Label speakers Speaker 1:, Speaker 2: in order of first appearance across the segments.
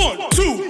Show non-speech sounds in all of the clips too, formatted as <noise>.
Speaker 1: One, two,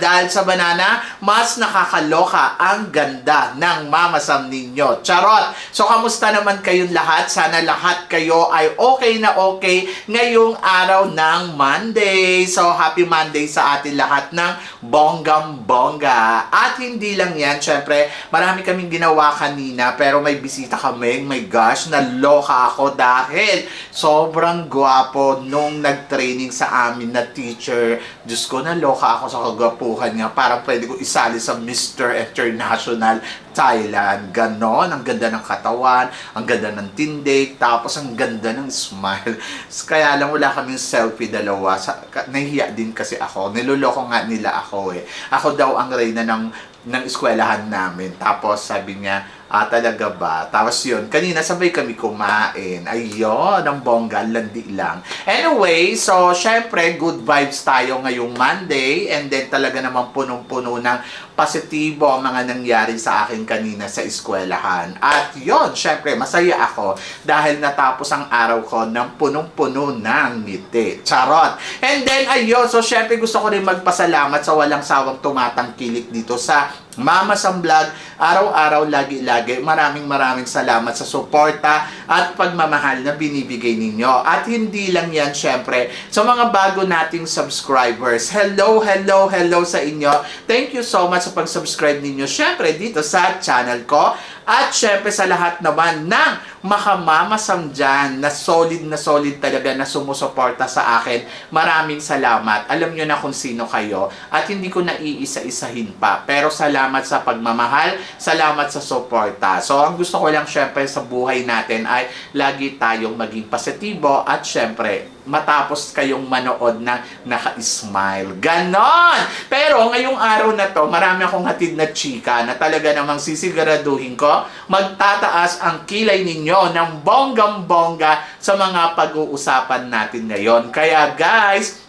Speaker 2: Dahil sa banana, mas nakakaloka ang ganda ng mamasam ninyo. Charot! So, kamusta naman kayong lahat? Sana lahat kayo ay okay na okay ngayong araw ng Monday. So, happy Monday sa atin lahat ng bonggam-bongga. At hindi lang yan, syempre, marami kaming ginawa kanina, pero may bisita kami. My gosh, naloka ako dahil sobrang gwapo nung nag-training sa amin na teacher. Diyos ko, naloka ako sa kagwapuhan niya. Parang pwede ko isali sa Mr. International Thailand. Ganon, ang ganda ng katawan, ang ganda ng tindig, tapos ang ganda ng smile. <laughs> Kaya lang wala kaming selfie dalawa. Sa, nahihiya din kasi ako. Niloloko nga nila ako eh. Ako daw ang reyna ng ng eskwelahan namin. Tapos sabi niya, ah talaga ba? Tapos yun, kanina sabay kami kumain. Ayun, ang bongga, landi lang. Anyway, so syempre, good vibes tayo ngayong Monday. And then talaga naman punong-puno ng positibo ang mga nangyari sa akin kanina sa eskwelahan. At yon syempre, masaya ako dahil natapos ang araw ko ng punong-puno ng ngiti. Charot! And then, ayun, so syempre gusto ko rin magpasalamat sa walang sawang tumatangkilik dito sa Mama Sam Vlog, araw-araw, lagi-lagi. Maraming maraming salamat sa suporta at pagmamahal na binibigay ninyo. At hindi lang yan, syempre, sa mga bago nating subscribers. Hello, hello, hello sa inyo. Thank you so much sa pag-subscribe ninyo. Syempre, dito sa channel ko. At syempre sa lahat naman ng makamamasam dyan na solid na solid talaga na sumusuporta sa akin. Maraming salamat. Alam nyo na kung sino kayo at hindi ko na iisa-isahin pa. Pero salamat sa pagmamahal, salamat sa suporta. So ang gusto ko lang syempre sa buhay natin ay lagi tayong maging positibo at syempre matapos kayong manood na naka-smile. Ganon! Pero ngayong araw na to, marami akong hatid na chika na talaga namang sisiguraduhin ko, magtataas ang kilay ninyo ng bonggam-bongga sa mga pag-uusapan natin ngayon. Kaya guys,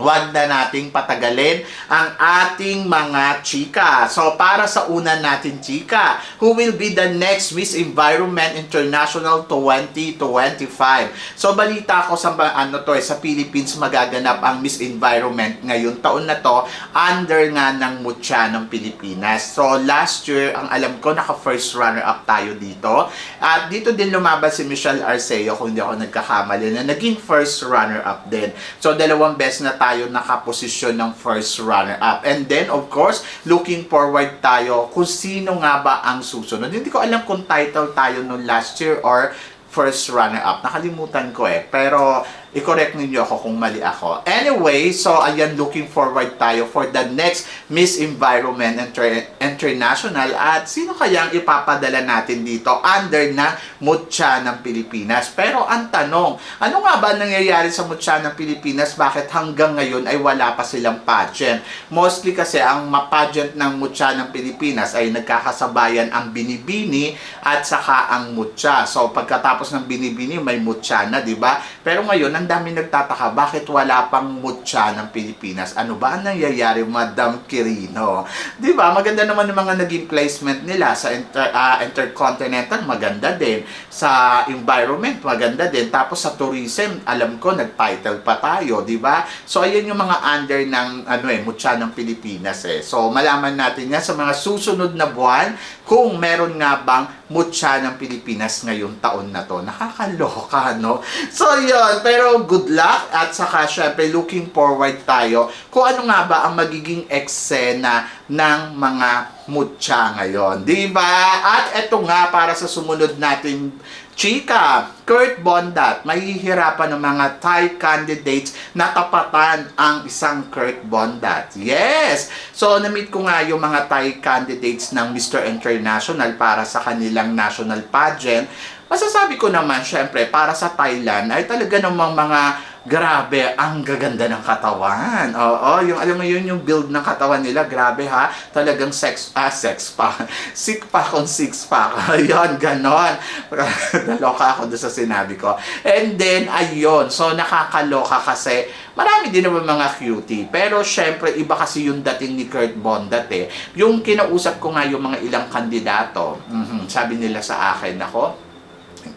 Speaker 2: Huwag na nating patagalin ang ating mga chika. So, para sa una natin chika, who will be the next Miss Environment International 2025? So, balita ko sa ano to, eh, sa Philippines magaganap ang Miss Environment ngayon taon na to under nga ng Mutya ng Pilipinas. So, last year, ang alam ko, naka first runner up tayo dito. At dito din lumaban si Michelle Arceo, kung hindi ako nagkakamali, na naging first runner up din. So, dalawang beses na tayo nakaposisyon ng first runner up. And then, of course, looking forward tayo kung sino nga ba ang susunod. Hindi ko alam kung title tayo noon last year or first runner up. Nakalimutan ko eh. Pero i-correct ninyo ako kung mali ako. Anyway, so ayan, looking forward tayo for the next Miss Environment Inter- International at sino kayang ipapadala natin dito under na Mutya ng Pilipinas. Pero ang tanong, ano nga ba nangyayari sa Mutya ng Pilipinas? Bakit hanggang ngayon ay wala pa silang pageant? Mostly kasi ang ma-pageant ng Mutya ng Pilipinas ay nagkakasabayan ang binibini at saka ang Mutya. So pagkatapos ng binibini, may Mutya na, di ba? Pero ngayon, ang dami nagtataka, bakit wala pang Mutya ng Pilipinas? Ano ba ang nangyayari, Madam Quirino? Di ba? Maganda naman yung mga naging placement nila sa inter, ah, Intercontinental, maganda din. Sa environment, maganda din. Tapos sa tourism, alam ko, nag-title pa tayo, di ba? So, ayan yung mga under ng ano eh, Mutya ng Pilipinas eh. So, malaman natin nga sa mga susunod na buwan kung meron nga bang Mutya ng Pilipinas ngayong taon na to. Nakakaloka, no? So, yun. Pero good luck at saka syempre looking forward tayo kung ano nga ba ang magiging eksena ng mga mutya ngayon. Di ba? At eto nga para sa sumunod natin chika, Kurt Bondat, mahihirapan ng mga Thai candidates na tapatan ang isang Kurt Bondat. Yes! So, na-meet ko nga yung mga Thai candidates ng Mr. International para sa kanilang national pageant. Masasabi ko naman, syempre, para sa Thailand ay talaga namang mga Grabe, ang gaganda ng katawan. Oo, yung alam mo yun, yung build ng katawan nila, grabe ha. Talagang sex, ah, sex pa. <laughs> Six pa kung six pa. <laughs> Ayun, ganon. <laughs> Naloka ako doon sa sinabi ko. And then, ayun. So, nakakaloka kasi marami din naman mga cutie. Pero, syempre, iba kasi yung dating ni Kurt Bondat eh. Yung kinausap ko nga yung mga ilang kandidato, mhm, sabi nila sa akin, ako,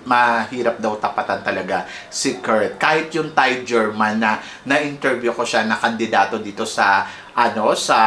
Speaker 2: mahirap daw tapatan talaga si Kurt. Kahit yung Thai German na na-interview ko siya na kandidato dito sa ano sa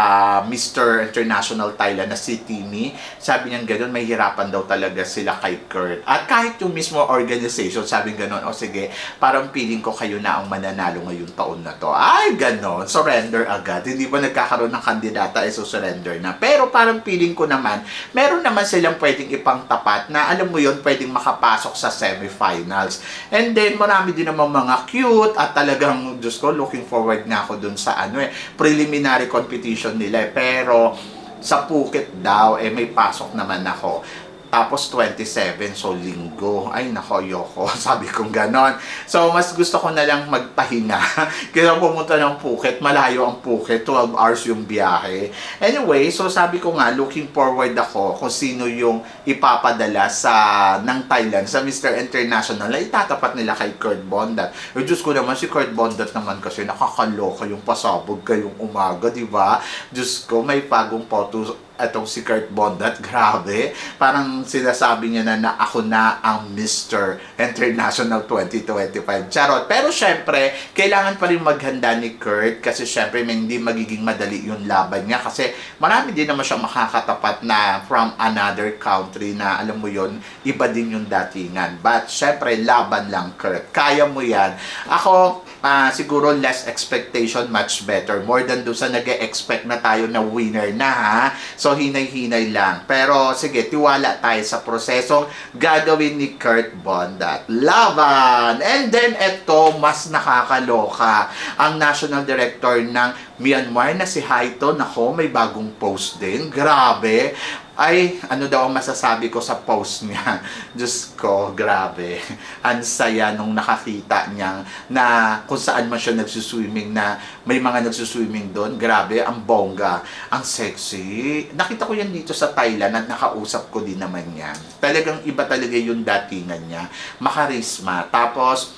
Speaker 2: Mr. International Thailand na si Timmy, sabi niya gano'n, may hirapan daw talaga sila kay Kurt. At kahit yung mismo organization, sabi gano'n, o sige, parang feeling ko kayo na ang mananalo ngayong taon na to. Ay, gano'n, surrender agad. Hindi pa nagkakaroon ng kandidata, ay so surrender na. Pero parang feeling ko naman, meron naman silang pwedeng ipang tapat na alam mo yon pwedeng makapasok sa semifinals. And then, marami din naman mga cute at talagang, Diyos ko, looking forward nga ako dun sa ano eh, preliminary competition nila eh. Pero, sa Phuket daw, eh may pasok naman ako. Tapos 27, so linggo. Ay, nako, yoko. <laughs> Sabi kong ganon. So, mas gusto ko na lang magpahinga. <laughs> Kaya pumunta ng Phuket, malayo ang Phuket, 12 hours yung biyahe. Anyway, so sabi ko nga, looking forward ako kung sino yung ipapadala sa ng Thailand sa Mr. International na itatapat nila kay Kurt Bondat. Eh, Diyos ko naman, si Kurt Bondat naman kasi nakakaloka yung pasabog kayong umaga, di ba? Diyos ko, may pagong photo atong si Kurt Bondat, <laughs> grabe. Parang sinasabi niya na na ako na ang Mr. International 2025. Charot. Pero syempre, kailangan pa rin maghanda ni Kurt kasi syempre may hindi magiging madali yung laban niya kasi marami din naman siya makakatapat na from another country na alam mo yon iba din yung datingan. But syempre, laban lang Kurt. Kaya mo yan. Ako, ah, siguro less expectation, much better. More than doon sa nag expect na tayo na winner na ha. So, hinay-hinay lang. Pero, sige, tiwala tayo sa prosesong gagawin ni Kurt Bondat. Laban! And then, eto, mas nakakaloka. Ang National Director ng Myanmar na si Haito, nako, may bagong post din. Grabe. Ay, ano daw ang masasabi ko sa post niya? <laughs> Diyos ko, grabe. <laughs> Ang saya nung nakakita niya na kung saan man siya nagsuswimming na may mga nagsuswimming doon. Grabe, ang bongga, ang sexy. Nakita ko yan dito sa Thailand at nakausap ko din naman yan. Talagang iba talaga yung datingan niya. Makarisma. Tapos,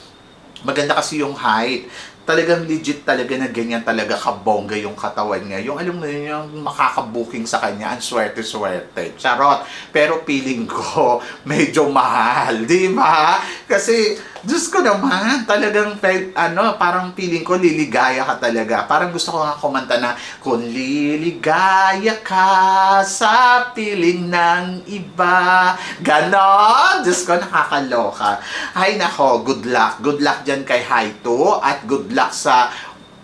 Speaker 2: maganda kasi yung height talagang legit talaga na ganyan talaga kabongga yung katawan niya. Yung alam mo yun, yung makakabuking sa kanya, ang swerte-swerte. Charot. Pero feeling ko, <laughs> medyo mahal. Di ba? Kasi, Diyos ko naman, talagang, fe- ano, parang feeling ko, liligaya ka talaga. Parang gusto ko nga kumanta na, kung liligaya ka sa piling ng iba. Ganon! Diyos ko, nakakaloka. Ay, nako, good luck. Good luck dyan kay Haito at good luck sa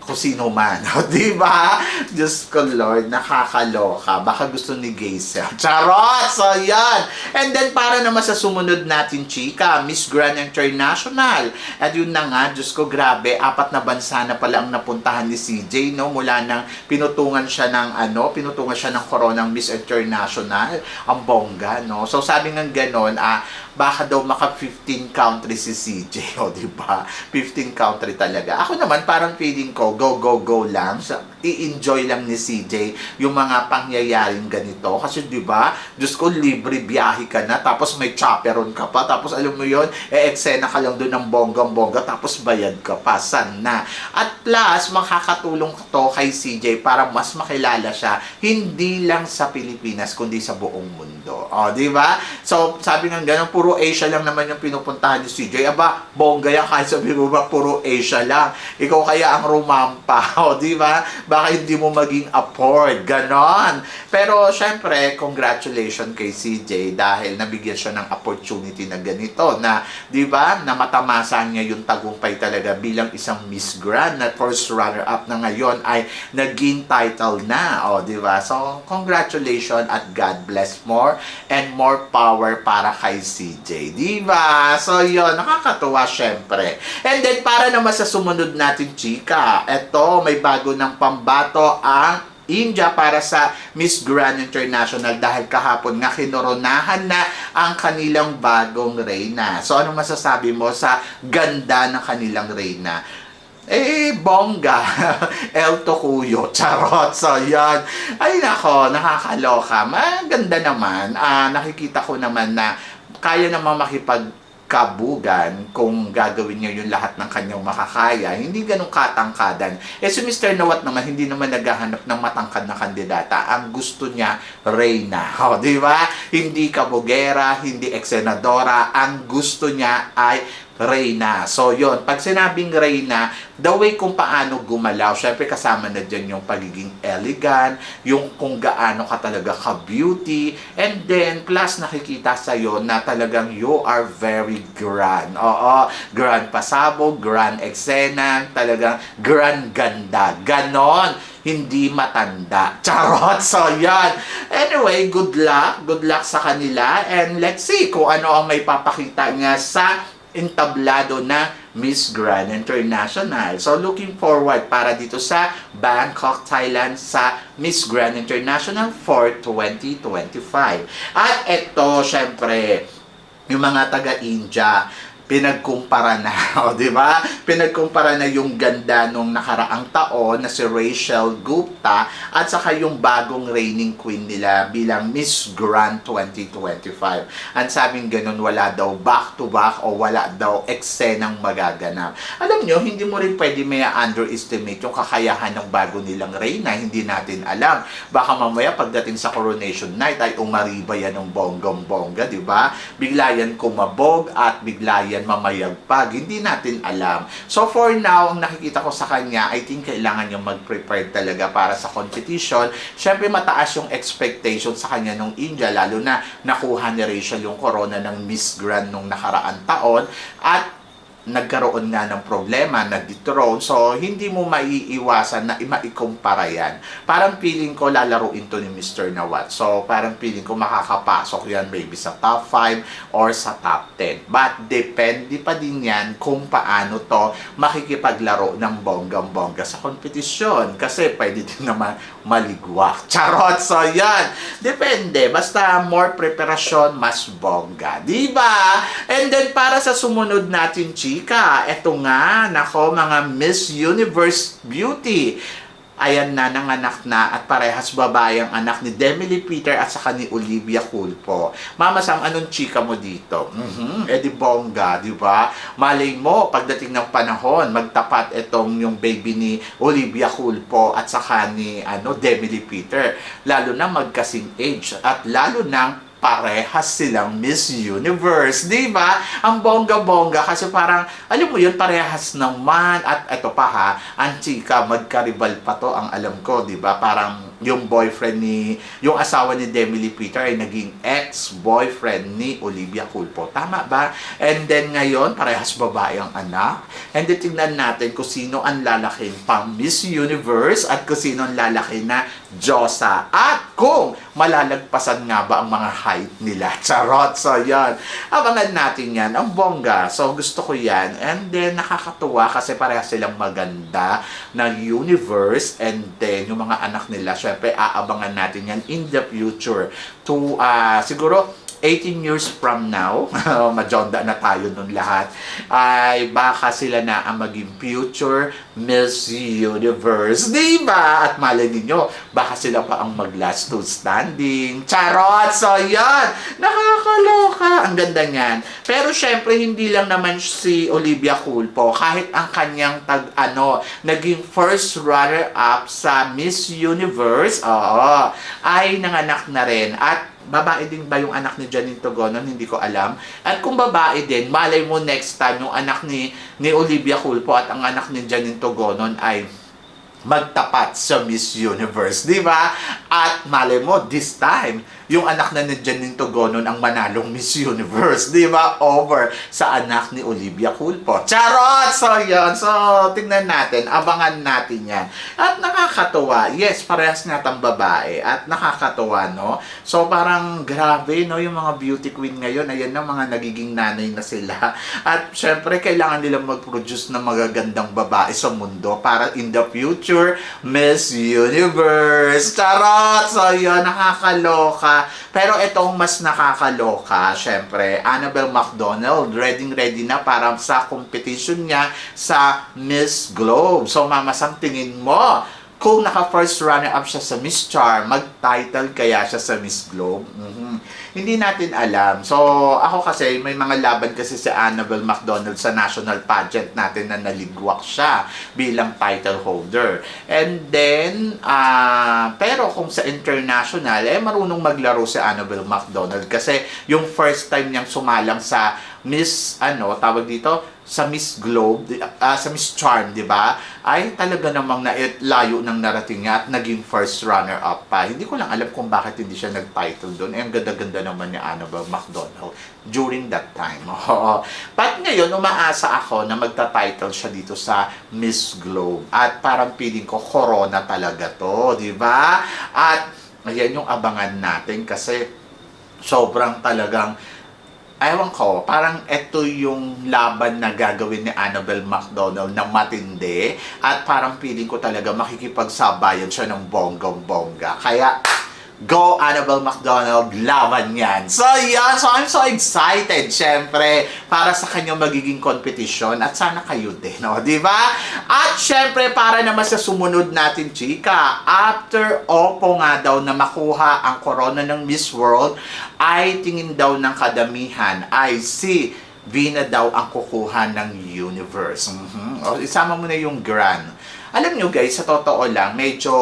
Speaker 2: kung sino man. <laughs> Di ba? Diyos ko, Lord, nakakaloka. Baka gusto ni Gaysel. <laughs> Charot! So, yan. And then, para naman sa sumunod natin, chika, Miss Grand International. At yun na nga, Diyos ko, grabe, apat na bansa na pala ang napuntahan ni CJ, no? Mula nang pinutungan siya ng, ano, pinutungan siya ng koronang Miss International. Ang bongga, no? So, sabi nga ganon, ah, baka daw maka 15 country si CJ, <laughs> o di ba? 15 country talaga. Ako naman parang feeling ko go go go lang. I-enjoy lang ni CJ yung mga pangyayaring ganito kasi di ba? Diyos ko libre biyahe ka na tapos may chaperon ka pa tapos alam mo yon eh eksena ka lang doon ng bonggang-bongga tapos bayad ka pa sana. At plus makakatulong to kay CJ para mas makilala siya hindi lang sa Pilipinas kundi sa buong mundo. O, di ba? So, sabi nga ganun, puro Asia lang naman yung pinupuntahan ni CJ. Aba, bongga yan kahit sabi mo ba, puro Asia lang. Ikaw kaya ang Roma umampaw, <laughs> di ba? Baka hindi mo maging afford, ganon. Pero syempre, congratulations kay CJ dahil nabigyan siya ng opportunity na ganito na, di ba, na matamasa niya yung tagumpay talaga bilang isang Miss Grand na first runner-up na ngayon ay naging title na, o di ba? So, congratulations at God bless more and more power para kay CJ, di ba? So, yon nakakatuwa syempre. And then, para naman sa sumunod natin, chika, eto, may bago ng pambato ang India para sa Miss Grand International dahil kahapon nga kinoronahan na ang kanilang bagong reyna. So, ano masasabi mo sa ganda ng kanilang reyna? Eh, bongga. <laughs> El Tokuyo. Charot. So, yan. Ay, nako, nakakaloka. Maganda naman. Ah, nakikita ko naman na kaya naman makipagkabugan kung gagawin niya yung lahat ng kanyang makakaya. Hindi ganun katangkadan. Eh, si Mr. Nawat naman, hindi naman naghahanap ng matangkad na kandidata. Ang gusto niya, Reyna. <laughs> O, di ba? Hindi kabugera, hindi eksenadora. Ang gusto niya ay Reyna. So, yon Pag sinabing Reyna, the way kung paano gumalaw, syempre kasama na dyan yung pagiging elegant, yung kung gaano ka talaga ka-beauty, and then, plus nakikita sa'yo na talagang you are very grand. Oo, grand pasabog, grand eksena, talagang grand ganda. Ganon hindi matanda. <laughs> Charot! So, yan. Anyway, good luck. Good luck sa kanila. And let's see kung ano ang may papakita niya sa entablado na Miss Grand International. So, looking forward para dito sa Bangkok, Thailand sa Miss Grand International for 2025. At ito, syempre, yung mga taga-India, pinagkumpara na, <laughs> o di ba? Pinagkumpara na yung ganda nung nakaraang taon na si Rachel Gupta at saka yung bagong reigning queen nila bilang Miss Grand 2025. Ang sabing ganun, wala daw back to back o wala daw eksenang magaganap. Alam nyo, hindi mo rin pwede may underestimate yung kakayahan ng bago nilang reyna, hindi natin alam. Baka mamaya pagdating sa coronation night ay umariba yan ng bonggong-bongga, di ba? Bigla yan kumabog at bigla yan mamayagpag. Hindi natin alam. So for now, ang nakikita ko sa kanya, I think kailangan yung mag-prepare talaga para sa competition. Siyempre mataas yung expectation sa kanya nung India, lalo na nakuha ni Rachel yung corona ng Miss Grand nung nakaraan taon. At nagkaroon nga ng problema, nag-dethrone. So, hindi mo maiiwasan na maikumpara yan. Parang feeling ko lalaruin to ni Mr. Nawat. So, parang feeling ko makakapasok yan maybe sa top 5 or sa top 10. But, depende pa din yan kung paano to makikipaglaro ng bonggang-bongga sa kompetisyon. Kasi pwede din naman maligwak. <laughs> Charot! So, yan. Depende. Basta more preparasyon, mas bongga. Di ba? And then, para sa sumunod natin, chika, eto nga, nako, mga Miss Universe Beauty. Ayan na, nanganak na at parehas babae ang anak ni Demi Peter at saka ni Olivia Culpo. Mama Sam, anong chika mo dito? Mhm, eh di bongga, di ba? Malay mo, pagdating ng panahon, magtapat itong yung baby ni Olivia Culpo at saka ni ano, Demi Peter. Lalo na magkasing age at lalo nang parehas silang Miss Universe, di ba? Ang bongga-bongga kasi parang, alam mo yun, parehas naman. At ito pa ha, ang chika, magkaribal pa to, ang alam ko, di ba? Parang yung boyfriend ni, yung asawa ni Demi Lee Peter ay naging ex-boyfriend ni Olivia Culpo. Tama ba? And then ngayon, parehas babae ang anak. And then tingnan natin kung sino ang lalaking pang Miss Universe at kung sino ang lalaki na Diyosa. At kung malalagpasan nga ba ang mga height nila. <laughs> Charot! So, yan. Abangan natin yan. Ang bongga. So, gusto ko yan. And then, nakakatuwa kasi parehas silang maganda na universe. And then, yung mga anak nila, syempre, aabangan natin yan in the future. To, ah, siguro, 18 years from now, <laughs> majonda na tayo nun lahat, ay baka sila na ang maging future Miss Universe. Di ba? At malay ninyo, baka sila pa ang mag-last to standing. Charot! So, yan! Nakakaloka! Ang ganda niyan. Pero syempre, hindi lang naman si Olivia Culpo. Kahit ang kanyang tag, ano, naging first runner-up sa Miss Universe, oo, ay nanganak na rin. At babae din ba yung anak ni Janine Togonon? Hindi ko alam. At kung babae din, malay mo next time yung anak ni, ni Olivia Culpo at ang anak ni Janine Togonon ay magtapat sa Miss Universe, di ba? At malay mo, this time, yung anak na ni Janine Togonon ang manalong Miss Universe, di ba? Over sa anak ni Olivia Culpo. Charot! So, yun. So, tingnan natin. Abangan natin yan. At nakakatuwa. Yes, parehas natang babae. At nakakatuwa, no? So, parang grabe, no? Yung mga beauty queen ngayon, ayan na, mga nagiging nanay na sila. At, syempre, kailangan nilang mag-produce ng magagandang babae sa mundo para in the future, Miss Universe. Charot! So, yun, nakakaloka. Pero itong mas nakakaloka, syempre, Annabelle McDonald, ready-ready na para sa competition niya sa Miss Globe. So, mamasang tingin mo, kung naka-first runner-up siya sa Miss Charm, mag-title kaya siya sa Miss Globe? Mhm. Hindi natin alam. So, ako kasi, may mga laban kasi si Annabelle McDonald sa national pageant natin na naligwak siya bilang title holder. And then, ah pero kung sa international, eh, marunong maglaro si Annabelle McDonald kasi yung first time niyang sumalang sa Miss, ano, tawag dito, sa Miss Globe, ah, sa Miss Charm, di ba? Ay talaga namang na layo ng narating niya at naging first runner-up pa. Hindi ko lang alam kung bakit hindi siya nag-title doon. Eh, ang ganda-ganda naman ni Annabelle McDonald during that time. <laughs> But ngayon, umaasa ako na magta-title siya dito sa Miss Globe. At parang feeling ko, corona talaga to, di ba? At ayan yung abangan natin kasi sobrang talagang Ewan ko, parang ito yung laban na gagawin ni Annabelle McDonald na matindi at parang feeling ko talaga makikipagsabayan siya ng bonggang-bongga. Kaya, go Annabelle McDonald, laban yan. So, yan. So, I'm so excited, syempre, para sa kanyang magiging competition at sana kayo din, no? Di ba? At syempre, para naman sa sumunod natin, chika, after Oppo nga daw na makuha ang corona ng Miss World, ay tingin daw ng kadamihan ay si Vina daw ang kukuha ng universe. Mhm. O, isama mo na yung grand. Alam nyo guys, sa totoo lang, medyo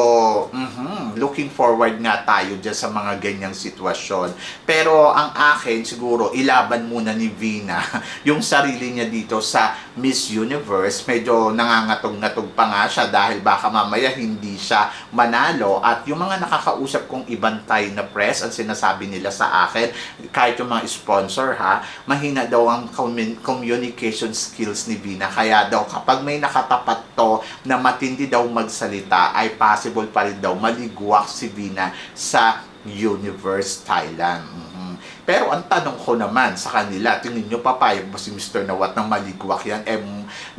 Speaker 2: looking forward nga tayo dyan sa mga ganyang sitwasyon. Pero ang akin, siguro, ilaban muna ni Vina <laughs> yung sarili niya dito sa Miss Universe. Medyo nangangatog-ngatog pa nga siya dahil baka mamaya hindi siya manalo. At yung mga nakakausap kong ibantay na press, ang sinasabi nila sa akin, kahit yung mga sponsor ha, mahina daw ang commun- communication skills ni Vina. Kaya daw kapag may nakatapat to na matindi daw magsalita, ay possible pa rin daw maligwak si Vina sa Universe Thailand. Mhm. Pero ang tanong ko naman sa kanila, tingin nyo papayag ba si Mr. Nawat ng maligwak yan? Eh,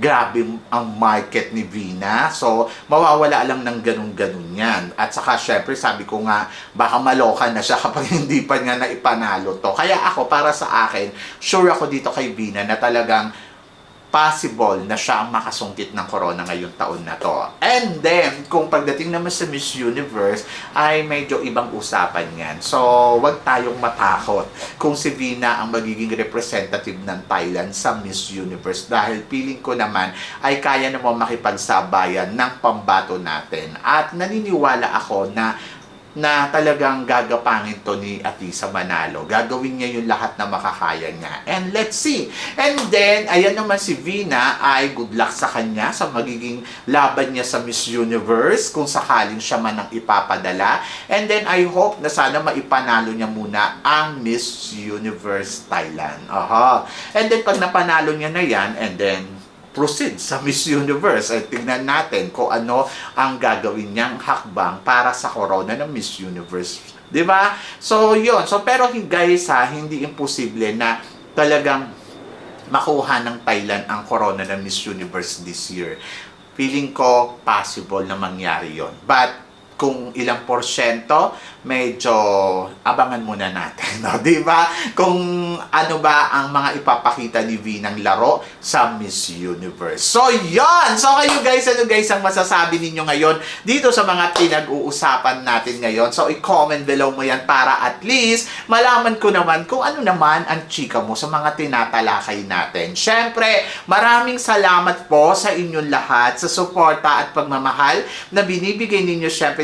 Speaker 2: grabe ang market ni Vina. So, mawawala lang ng ganun-ganun yan. At saka, syempre, sabi ko nga, baka maloka na siya <laughs> kapag hindi pa niya na ipanalo to. Kaya ako, para sa akin, sure ako dito kay Vina na talagang possible na siya ang makasungkit ng corona ngayong taon na to. And then, kung pagdating naman sa Miss Universe, ay medyo ibang usapan yan. So, wag tayong matakot kung si Vina ang magiging representative ng Thailand sa Miss Universe dahil feeling ko naman ay kaya naman makipagsabayan ng pambato natin. At naniniwala ako na na talagang gagapangin to ni Atisa Manalo. Gagawin niya yung lahat na makakaya niya. And let's see. And then, ayan naman si Vina ay good luck sa kanya sa magiging laban niya sa Miss Universe kung sakaling siya man ang ipapadala. And then, I hope na sana maipanalo niya muna ang Miss Universe Thailand. Aha. And then, pag napanalo niya na yan, and then, proceed sa Miss Universe. At tingnan natin kung ano ang gagawin niyang hakbang para sa corona ng Miss Universe. 'Di ba? So, yun. So, pero guys ha, hindi imposible na talagang makuha ng Thailand ang corona ng Miss Universe this year. Feeling ko possible na mangyari yon. But kung ilang porsyento, medyo abangan muna natin, <laughs> no? 'Di ba? Kung ano ba ang mga ipapakita ni V ng laro sa Miss Universe. So, 'yon. So, kayo guys, ano guys ang masasabi ninyo ngayon dito sa mga pinag-uusapan natin ngayon? So, i-comment below mo 'yan para at least malaman ko naman kung ano naman ang chika mo sa mga tinatalakay natin. Syempre, maraming salamat po sa inyong lahat sa suporta at pagmamahal na binibigay ninyo syempre